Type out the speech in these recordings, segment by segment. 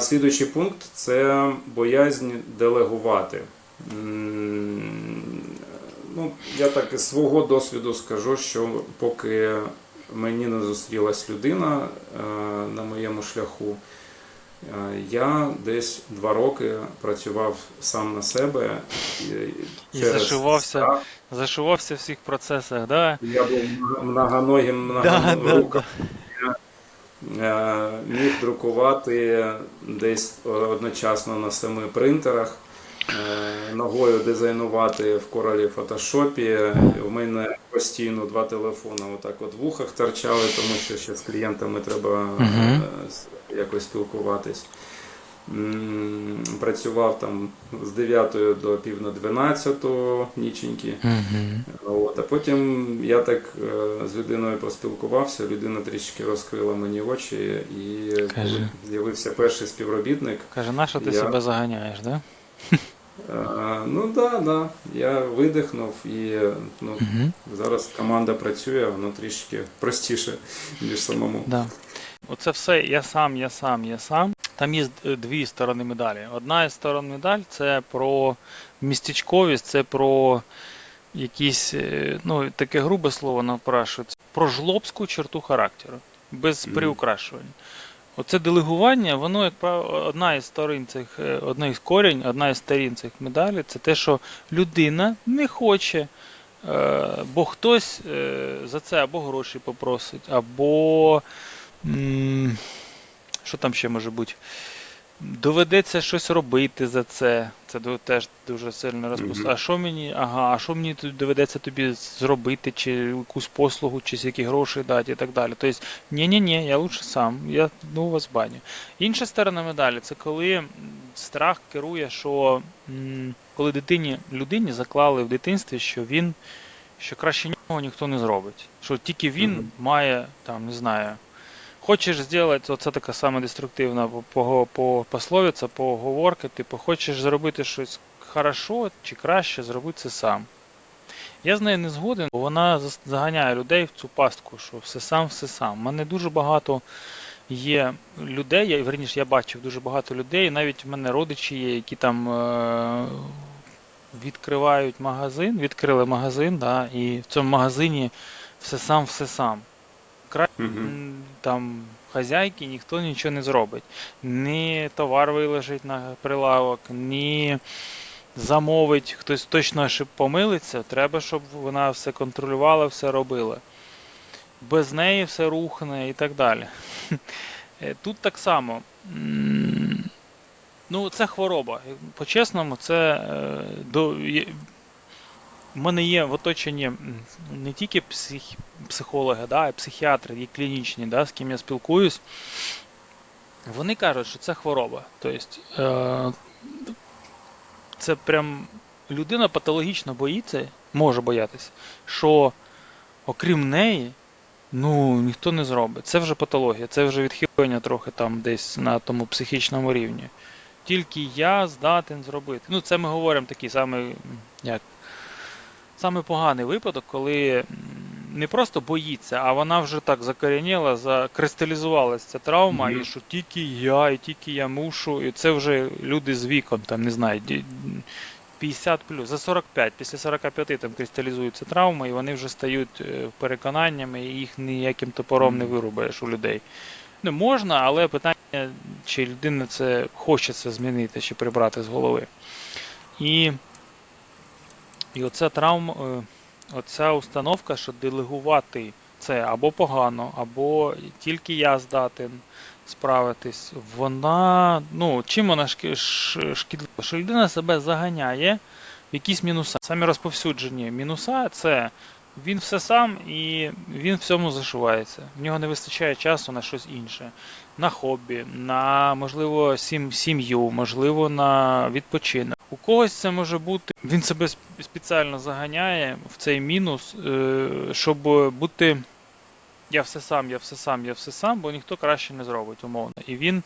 Слідуючий пункт це боязнь делегувати. Ну, я так із свого досвіду скажу, що поки мені не зустрілась людина е, на моєму шляху, е, я десь два роки працював сам на себе І зашивався. страх. Зашивався в всіх процесах, да? Я був многоногим, Да, многоруким. да, Е, міг друкувати десь одночасно на семи принтерах, е, ногою дизайнувати в королі фотошопі. У мене постійно два телефони отак от в вухах торчали, тому що ще з клієнтами треба е, якось спілкуватись. Працював там з 9 до пів на 12 ніченьки. Угу. От, а потім я так е, з людиною поспілкувався, людина трішки розкрила мені очі, і Кажи. з'явився перший співробітник. Каже, на що ти Я- себе заганяєш, да? Е, ну так, да, да, я видихнув і ну, Угу. зараз команда працює, воно трішки простіше, ніж самому. Да. Оце все я сам, я сам, я сам. Там є е, дві сторони медалі. Одна із сторон медаль це про містечковість, це про якісь, е, ну, таке грубе слово напрашується, про жлобську черту характеру, без приукрашувань. Оце делегування, воно, як правило, одна із сторін цих, е, одна із корінь, одна із сторін цих медалей, це те, що людина не хоче, бо хтось за це або гроші попросить, або що там ще може бути? Доведеться щось робити за це. Це теж дуже сильно розпустить. Мгм. А що мені, ага, а що мені тут доведеться тобі зробити, чи якусь послугу, чи які гроші дати і так далі. Тобто, ні-ні-ні, я лучше сам, я ну вас баню. Інша сторона медалі це коли страх керує, що коли дитині людині заклали в дитинстві, що він що краще нього ніхто не зробить. Що тільки він Мгм. має, там, не знаю, хочеш зробити, оце така саме деструктивна по, по, по пословиця, поговорка, типу, хочеш зробити щось хорошо чи краще, зроби це сам. Я з нею не згоден, бо вона заганяє людей в цю пастку, що все сам, все сам. У мене дуже багато є людей, я, верніше, я бачив дуже багато людей, навіть в мене родичі є, які там е- відкривають магазин, відкрили магазин, да, і в цьому магазині все сам, все сам. Мгм. М, Там хазяйки ніхто нічого не зробить. Ні товар виложить на прилавок, ні замовить, хтось точно помилиться, треба, щоб вона все контролювала, все робила. Без неї все рухне і так далі. Е, Тут так само. Ну, це хвороба. По-чесному, це е, до. В мене є в оточенні не тільки псих, психологи, да, і психіатри, і клінічні, да, з ким я спілкуюсь. Вони кажуть, що це хвороба. Тобто, е, це прям людина патологічно боїться, може боятися, що окрім неї, ну, ніхто не зробить. Це вже патологія, це вже відхилення трохи там десь на тому психічному рівні. Тільки я здатен зробити. Ну, це ми говоримо такий самий, як, самий поганий випадок, коли не просто боїться, а вона вже так закорініла, закристалізувалася ця травма, Мгм. і що тільки я, і тільки я мушу, і це вже люди з віком, там, не знаю, 50 плюс, за 45, після 45 там кристалізуються травми, і вони вже стають е, переконаннями, і їх ніяким топором не вирубаєш у людей. Ну, можна, але питання, чи людина це хоче це змінити, чи прибрати з голови. І, і оця травма, е, оця установка, що делегувати це або погано, або тільки я здатен справитись, вона, ну, чим вона шкідлива? Що людина себе заганяє в якісь мінуса. Самі розповсюджені мінуса це він все сам і він в цьому зашивається. В нього не вистачає часу на щось інше. На хобі, на можливо сім, сім'ю, можливо, на відпочинок. У когось це може бути. Він себе спеціально заганяє в цей мінус, е, щоб бути. Я все сам, я все сам, я все сам, бо ніхто краще не зробить, умовно. І він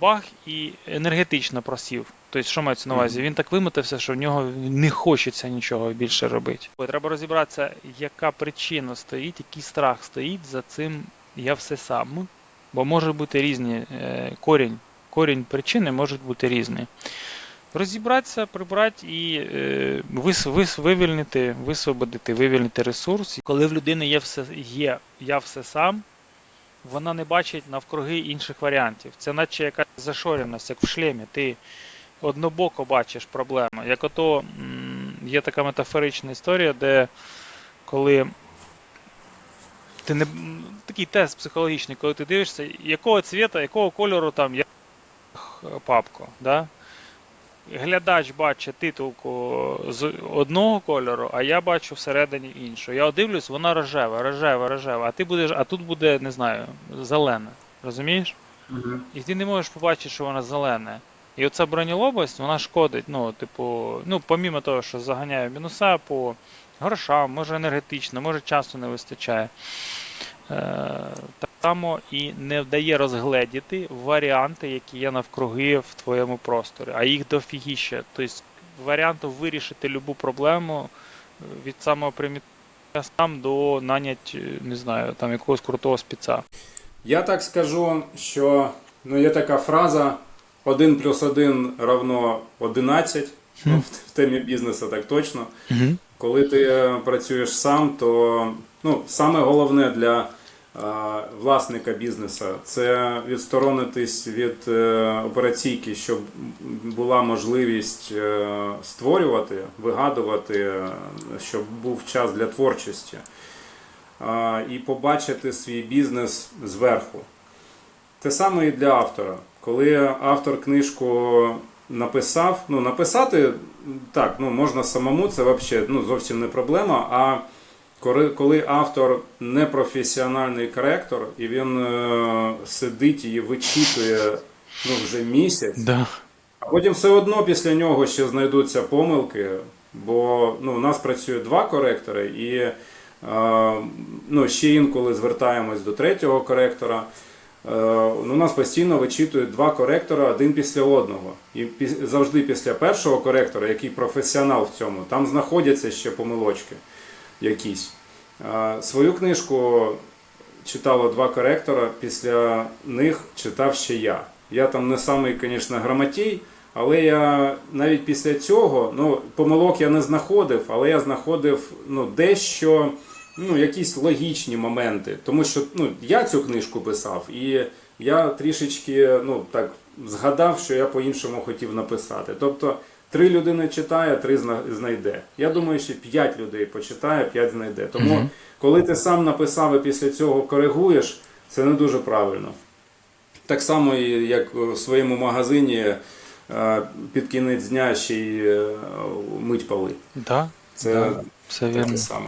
бах і енергетично просів. Тобто, що мається на увазі? Він так вимотався, що в нього не хочеться нічого більше робити. Треба розібратися, яка причина стоїть, який страх стоїть за цим я все сам. Бо може бути різні е, корінь. корінь причини може бути різний. Розібратися, прибрати і е, вис, вис, вивільнити, висвободити, вивільнити ресурс. Коли в людини є все є, я все сам, вона не бачить навкруги інших варіантів. Це наче якась зашореність, як в шлемі. Ти однобоко бачиш проблему. Як ото є така метафорична історія, де коли ти не такий тест психологічний, коли ти дивишся, якого цвіта, якого кольору там я папку. Да? Глядач бачить титулку з одного кольору, а я бачу всередині іншого. Я дивлюсь, вона рожева, рожева, рожева, а ти будеш, а тут буде, не знаю, зелена. Розумієш? І ти не можеш побачити, що вона зелена. І оця бронелобость, вона шкодить, ну, типу, ну, помімо того, що заганяє мінуса по грошам, може енергетично, може часу не вистачає. Е, так само і не вдає розгледіти варіанти, які є навкруги в твоєму просторі, а їх дофігіще. Тобто варіанту вирішити любу проблему е, від самого примітивного сам до нанять, е, не знаю, там якогось крутого спеца. Я так скажу, що ну, є така фраза 1 плюс 1 равно 11. Ну, в, в темі бізнесу так точно. Угу. Коли ти е, працюєш сам, то ну, саме головне для власника бізнесу це відсторонитись від е, операційки, щоб була можливість е, створювати, вигадувати, е, щоб був час для творчості. І побачити свій бізнес зверху. Те саме і для автора. Коли автор книжку написав, ну написати так, ну можна самому, це взагалі ну, зовсім не проблема. А коли, автор не професіональний коректор, і він е, сидить і вичитує ну, вже місяць, Да. а потім все одно після нього ще знайдуться помилки, бо ну, у нас працює два коректори, і е, ну, ще інколи звертаємось до третього коректора. Е, ну, у нас постійно вичитують два коректора один після одного. І завжди після першого коректора, який професіонал в цьому, там знаходяться ще помилочки якісь. Свою книжку читало два коректора, після них читав ще я. Я там не самий, звісно, грамотій, але я навіть після цього, ну, помилок я не знаходив, але я знаходив ну, дещо, ну, якісь логічні моменти. Тому що ну, я цю книжку писав, і я трішечки ну, так, згадав, що я по-іншому хотів написати. Тобто, три людини читає, три знайде. Я думаю, що п'ять людей почитає, п'ять знайде. Тому, угу. коли ти сам написав і після цього коригуєш, це не дуже правильно. Так само, як в своєму магазині е, під кінець дня ще й е, мить поли. Да, Це Да, це таке саме.